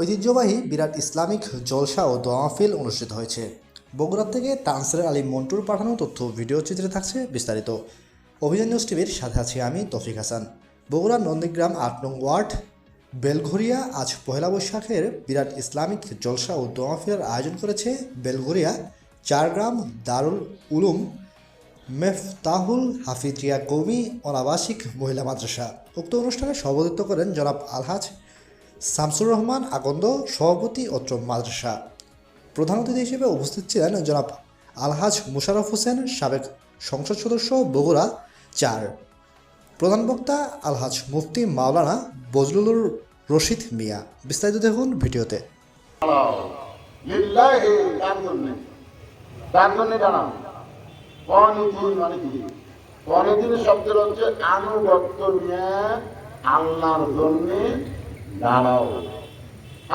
ঐতিহ্যবাহী বিরাট ইসলামিক জলসা ও দোয়া মাহফিল অনুষ্ঠিত হয়েছে। বগুড়া থেকে তানসের আলী মন্টুর পাঠানো তথ্য ভিডিও চিত্রে থাকছে বিস্তারিত। অভিযান নিউজ টিভির সাথে আছি আমি তফিক হাসান। বগুড়ার নন্দীগ্রাম আট নং ওয়ার্ড, বেলঘরিয়া আজ পহেলা বৈশাখের বিরাট ইসলামিক জলসা ও দোয়া মাহফিলের আয়োজন করেছে বেলঘরিয়া, চারগ্রাম, দারুল উলুম, মেফতাহুল হাফিজিয়া কৌমি অনাবাসিক মহিলা মাদ্রাসা। উক্ত অনুষ্ঠানে সভাপতিত্ব করেন জনাব আলহাজ শামসুর রহমান আকন্দ সভাপতি অত্র মাদ্রাসা। প্রধান অতিথি হিসেবে উপস্থিত ছিলেন জনাব আলহাজ মুশারফ হোসেন, সাবেক সংসদ সদস্য, বগুড়া চার। প্রধান বক্তা আলহাজ মুফতি মাওলানা বজলুলুর রশিদ মিয়া। বিস্তারিত দেখুন ভিডিওতে। মানে আল্লাহর জন্য দাঁড়াও।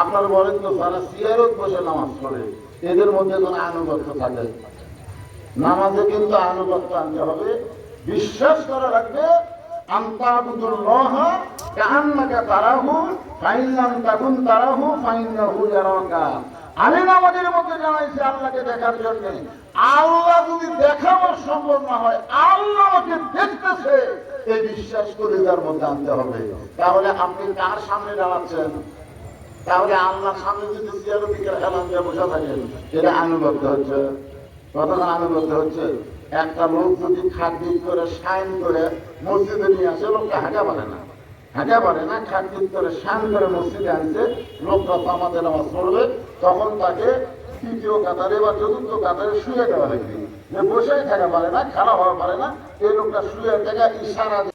আপনার বলেন তো, যারা সিয়ারত বসে নামাজ পড়ে, এদের মধ্যে কোনো আনুগত্য থাকে? নামাজে কিন্তু আনুগত্য আনতে হবে। বিশ্বাস করা আন্তাবুদুল্লাহ কান্নাকা তারাহু ফাইনাম তাকুন তারাহু ফাইনাহু ইয়ারাকা আমি নামাজের মধ্যে জানাইছি আল্লাহকে দেখার জন্য। আল্লাহ যদি দেখাবার সম্ভব না হয়, আল্লাহ আমাকে দেখতেছে। এই বিশ্বাস করে যার মধ্যে আনতে হবে। তাহলে আপনি কার সামনে দাঁড়াচ্ছেন? তাহলে আল্লাহ সামনে যদি চেয়ার দিকে হেলান দিয়ে বসে থাকেন এটা আনুগত্য হচ্ছে। কতক্ষণ আনুগত্য হচ্ছে, একটা লোক যদি খাদ্যিত করে, সাইন করে মসজিদে নিয়ে আসে, লোকটা হাঁটা পারে না। হাঁটা পারে না খাদ্যিত করে শান করে মসজিদে আনছে লোকটা আমাদের নামাজ পড়বে, তখন তাকে তৃতীয় কাতারে বা চতুর্থ কাতারে শুয়ে দেওয়া লাগবে যে বসেই থাকা পারে না, খারাপ হওয়া পারে না, এই লোকটা শুয়ে থাকা, ইশারা